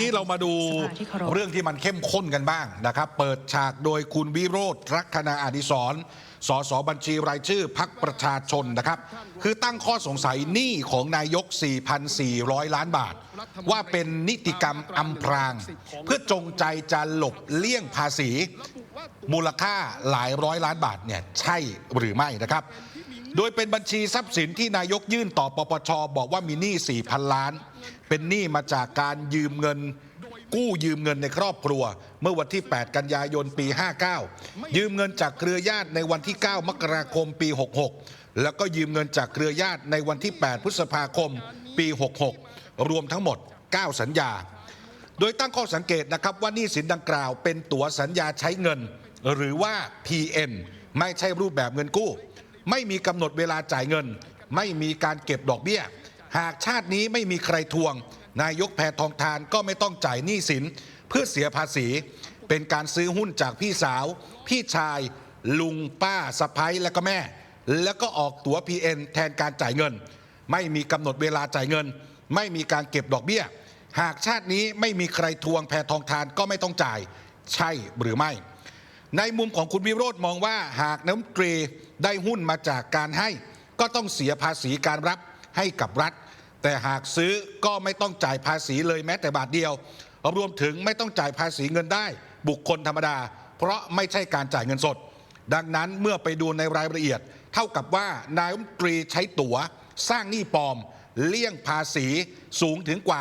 นี่เรามาดูสภาที่เคารพเรื่องที่มันเข้มข้นกันบ้างนะครับ เปิดฉากโดยคุณวิโรธลักษณาอดิศรสสบัญชีรายชื่อพักประชาชนนะครับ คือตั้งข้อสงสัยหนี้ของนายก 4,400 ล้านบาท ว่าเป็นนิติกรรมอำพราง เพื่อจงใจจะหลบเลี่ยงภาษี มูลค่าหลายร้อยล้านบาทเนี่ยใช่หรือไม่นะครับ โดยเป็นบัญชีทรัพย์สินที่นายกยื่นต่อปปชบอกว่ามีหนี้4,000 ล้าน เป็นหนี้มาจากการยืมเงิน กู้ยืมเงินในครอบครัว เมื่อวันที่ 8 กันยายนปี 59 ยืมเงินจากเครือญาติในวันที่ 9 มกราคมปี 66 แล้วก็ยืมเงินจากเครือญาติในวันที่ 8 พฤษภาคมปี 66 รวมทั้งหมด 9 สัญญา โดยตั้งข้อสังเกตนะครับว่าหนี้สินดังกล่าวเป็นตั๋วสัญญาใช้เงิน หรือว่า PN ไม่ใช่รูปแบบเงินกู้ ไม่มีกำหนดเวลาจ่ายเงิน ไม่มีการเก็บดอกเบี้ย หากชาตินี้ไม่มีใครทวง นายกแพทองทานก็ไม่ต้องจ่ายหนี้สิน เพื่อเสียภาษี เป็นการซื้อหุ้นจากพี่สาว พี่ชาย ลุงป้าสะพ้ยและก็แม่ แล้วก็ออกตั๋ว PN แทนการจ่ายเงิน ไม่มีกำหนดเวลาจ่ายเงิน ไม่มีการเก็บดอกเบี้ย หากชาตินี้ไม่มีใครทวงแพทองทานก็ไม่ต้องจ่าย ใช่หรือไม่ ในมุมของคุณวิโรธมองว่าหากน้ำตรีได้หุ้นมาจากการให้ ก็ต้องเสียภาษีการรับให้กับรัฐ แต่หากซื้อก็ไม่ต้องจ่ายภาษีเลยแม้แต่บาทเดียว รวมถึงไม่ต้องจ่ายภาษีเงินได้ บุคคลธรรมดา เพราะไม่ใช่การจ่ายเงินสด ดังนั้นเมื่อไปดูในรายละเอียด เท่ากับว่านายมตรีใช้ตั๋ว สร้างหนี้ปลอม เลี่ยงภาษีสูงถึงกว่า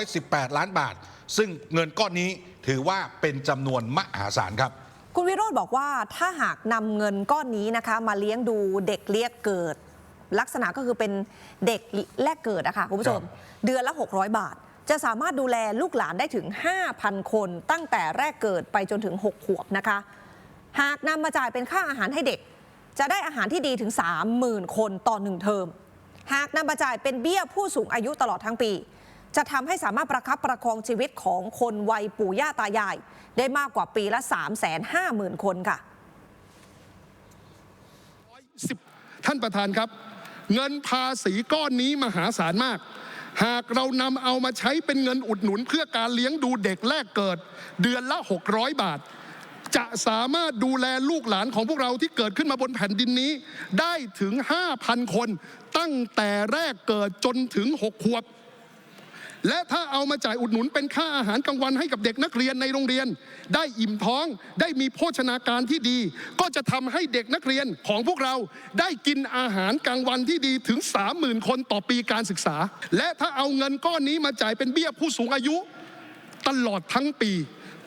218 ล้านบาท ซึ่งเงินก้อนนี้ถือว่าเป็นจำนวนมหาศาลครับ คุณวิโรธบอกว่าถ้าหากนำเงินก้อนนี้นะคะ มาเลี้ยงดูเด็กเลี้ยงเกิด ลักษณะก็คือเป็นเด็กแรกเกิดอะค่ะคุณผู้ชมครับเดือนละ 600 บาท จะสามารถดูแลลูกหลานได้ถึง 5,000 คน ตั้งแต่แรกเกิดไปจนถึง 6 ขวบนะคะ หากนำมาจ่ายเป็นค่าอาหารให้เด็ก จะได้อาหารที่ดีถึง 30,000 คนต่อหนึ่งเทอมหากนำมาจ่ายเป็นเบี้ยผู้สูงอายุตลอดทั้งปี จะทำให้สามารถประคับประคองชีวิตของคนวัยปู่ย่าตายาย ได้มากกว่าปีละ 350,000 คนค่ะท่านประธานครับ เงินภาษีก้อนนี้มหาศาลมาก หากเรานำเอามาใช้เป็นเงินอุดหนุนเพื่อการเลี้ยงดูเด็กแรกเกิด เดือนละ 600 บาท จะสามารถดูแลลูกหลานของพวกเราที่เกิดขึ้นมาบนแผ่นดินนี้ ได้ถึง 5,000 คน ตั้งแต่แรกเกิดจนถึง 6 ขวบ และถ้าเอามาจ่ายอุดหนุนเป็นค่าอาหารกลางวันให้กับเด็กนักเรียนในโรงเรียน ได้อิ่มท้องได้มีโภชนาการที่ดี ก็จะทำให้เด็กนักเรียนของพวกเราได้กินอาหารกลางวันที่ดีถึง 30,000 คนต่อปีการศึกษา และถ้าเอาเงินก้อนนี้มาจ่ายเป็นเบี้ยผู้สูงอายุตลอดทั้งปี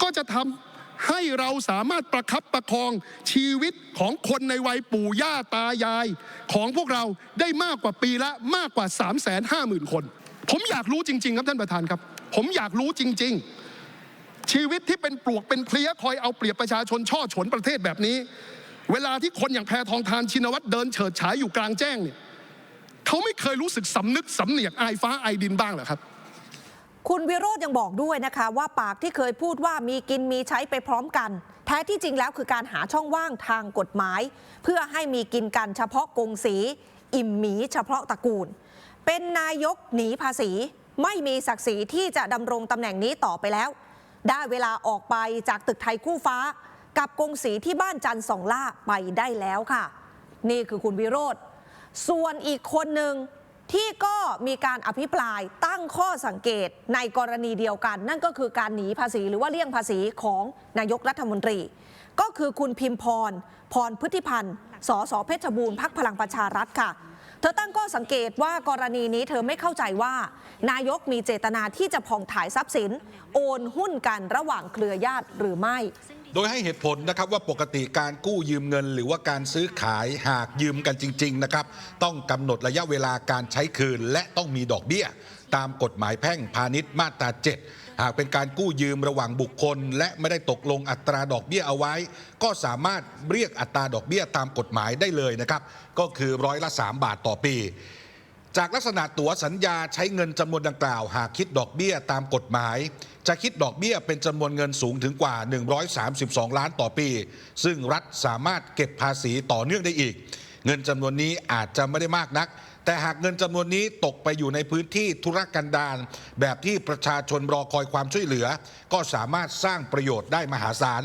ก็จะทำให้เราสามารถประคับประคองชีวิตของคนในวัยปู่ย่าตายาย ของพวกเราได้มากกว่าปีละมากกว่า 3 5 0 0 0 0 คน ผมอยากรู้จริง ๆ ครับท่านประธานครับ ผมอยากรู้จริง ๆ ชีวิตที่เป็นปลวกเป็นเพลี้ยคอยเอาเปรียบประชาชนช่อฉนประเทศแบบนี้ เวลาที่คนอย่างแพทองทานชินวัตรเดินเฉิดฉายอยู่กลางแจ้งเนี่ยเขาไม่เคยรู้สึกสำนึกสำเนียกอายฟ้าอายดินบ้างเหรอครับคุณวิโรธยังบอกด้วยนะคะว่าปากที่เคยพูดว่ามีกินมีใช้ไปพร้อมกัน แท้ที่จริงแล้วคือการหาช่องว่างทางกฎหมาย เพื่อให้มีกินกันเฉพาะกงสี อิ่มหมีเฉพาะตระกูล เป็นนายกหนีภาษี ไม่มีศักดิ์ศรีที่จะดำรงตำแหน่งนี้ต่อไปแล้ว ได้เวลาออกไปจากตึกไทยคู่ฟ้า กับกงสีที่บ้านจันทร์สองล่าไปได้แล้วค่ะ นี่คือคุณวิโรธส่วนอีกคนหนึ่งที่ก็มีการอภิปรายตั้งข้อสังเกตในกรณีเดียวกัน นั่นก็คือการหนีภาษีหรือว่าเลี่ยงภาษีของนายกรัฐมนตรี ก็คือคุณพิมพร พรพฤติพันธ์สสเพชรบูรณ์พักพลังประชารัฐค่ะ ธอตั้งข้อสังเกตว่ากรณีนี้เธอไม่เข้าใจว่า นายกมีเจตนาที่จะผ่องถ่ายทรัพย์สิน โอนหุ้นกันระหว่างเครือญาติหรือไม่ โดยให้เหตุผลนะครับว่าปกติการกู้ยืมเงิน หรือว่าการซื้อขายหากยืมกันจริง ๆ นะครับ ต้องกำหนดระยะเวลาการใช้คืน และต้องมีดอกเบี้ย ตามกฎหมายแพ่งพาณิชย์มาตรา 7 หากเป็นการกู้ยืมระหว่างบุคคล และไม่ได้ตกลงอัตราดอกเบี้ยเอาไว้ ก็สามารถเรียกอัตราดอกเบี้ยตามกฎหมายได้เลยนะครับ ก็คือร้อยละ 3 บาทต่อปี จากลักษณะตั๋วสัญญาใช้เงินจำนวนดังกล่าว หากคิดดอกเบี้ยตามกฎหมาย จะคิดดอกเบี้ยเป็นจำนวนเงินสูงถึงกว่า 132 ล้านต่อปี ซึ่งรัฐสามารถเก็บภาษีต่อเนื่องได้อีก เงินจำนวนนี้อาจจะไม่ได้มากนัก แต่หากเงินจำนวนนี้ตกไปอยู่ในพื้นที่ธุรกันดารแบบที่ประชาชนรอคอยความช่วยเหลือ ก็สามารถสร้างประโยชน์ได้มหาศาล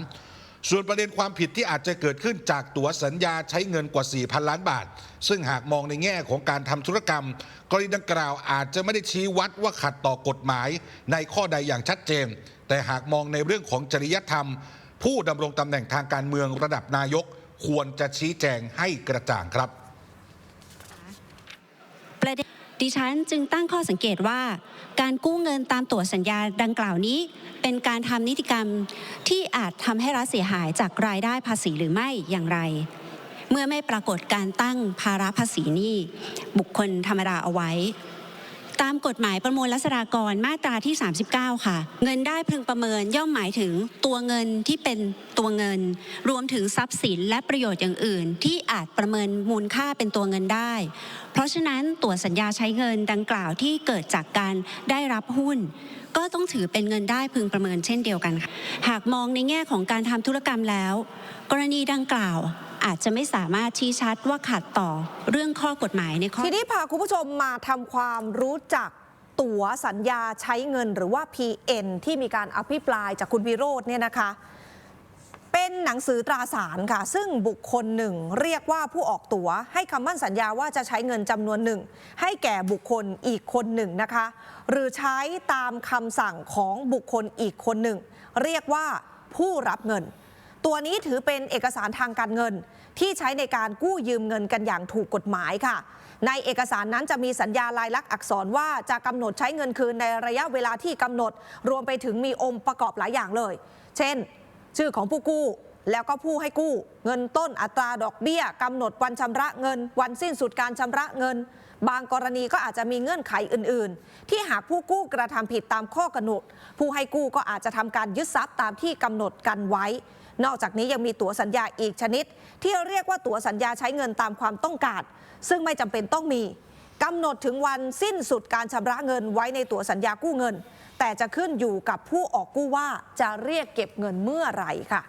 ส่วนประเด็นความผิดที่อาจจะเกิดขึ้นจากตั๋วสัญญาใช้เงินกว่า 4,000 ล้านบาท ซึ่งหากมองในแง่ของการทำธุรกรรม กรณีดังกล่าวอาจจะไม่ได้ชี้วัดว่าขัดต่อกฎหมายในข้อใดอย่างชัดเจน แต่หากมองในเรื่องของจริยธรรม ผู้ดำรงตำแหน่งทางการเมืองระดับนายก ควรจะชี้แจงให้กระจ่างครับ ประเด็นดิฉันจึงตั้งข้อสังเกตว่า การกู้เงินตามตั๋วสัญญาดังกล่าวนี้ เป็นการทำนิติกรรมที่อาจทำให้รัฐเสียหายจากรายได้ภาษีหรือไม่อย่างไร เมื่อไม่ปรากฏการตั้งภาระภาษีนี้บุคคลธรรมดาเอาไว้ ตามกฎหมายประมวลรัษฎากรมาตราที่ 39 ค่ะ เงินได้พึงประเมินย่อมหมายถึงตัวเงินที่เป็นตัวเงิน รวมถึงทรัพย์สินและประโยชน์อย่างอื่น ที่อาจประเมินมูลค่าเป็นตัวเงินได้ เพราะฉะนั้นตัวสัญญาใช้เงินดังกล่าวที่เกิดจากการได้รับหุ้น ก็ต้องถือเป็นเงินได้พึงประเมินเช่นเดียวกันค่ะหากมองในแง่ของการทำธุรกรรมแล้ว กรณีดังกล่าว อาจจะไม่สามารถชี้ชัดว่าขัดต่อเรื่องข้อกฎหมายในข้อ ทีนี้พาคุณผู้ชมมาทำความรู้จักตั๋วสัญญาใช้เงินหรือว่า PN ที่มีการอภิปรายจากคุณวิโรจน์เนี่ยนะคะ เป็นหนังสือตราสารค่ะ ซึ่งบุคคลหนึ่งเรียกว่าผู้ออกตั๋ว ให้คำมั่นสัญญาว่าจะใช้เงินจำนวนหนึ่ง ให้แก่บุคคลอีกคนหนึ่งนะคะ หรือใช้ตามคำสั่งของบุคคลอีกคนหนึ่ง เรียกว่าผู้รับเงิน ตัวนี้ถือเป็นเอกสารทางการเงิน ที่ใช้ในการกู้ยืมเงินกันอย่างถูกกฎหมายค่ะ ในเอกสารนั้นจะมีสัญญาลายลักษณ์อักษรว่าจะกำหนดใช้เงินคืนในระยะเวลาที่กำหนด รวมไปถึงมีองค์ประกอบหลายอย่างเลย เช่น ชื่อของผู้กู้แล้วก็ผู้ให้กู้เงินต้นอัตราดอกเบี้ยกำหนดวันชำระเงิน วันสิ้นสุดการชำระเงิน บางกรณีก็อาจจะมีเงื่อนไขอื่น ๆ ที่หากผู้กู้กระทำผิดตามข้อกำหนด ผู้ให้กู้ก็อาจจะทำการยึดทรัพย์ตามที่กำหนดกันไว้ นอกจากนี้ยังมีตั๋วสัญญาอีกชนิด ที่เรียกว่าตั๋วสัญญาใช้เงินตามความต้องการ ซึ่งไม่จำเป็นต้องมีกำหนดถึงวันสิ้นสุดการชำระเงินไว้ในตั๋วสัญญากู้เงิน แต่จะขึ้นอยู่กับผู้ออกกู้ว่าจะเรียกเก็บเงินเมื่อไหร่ค่ะ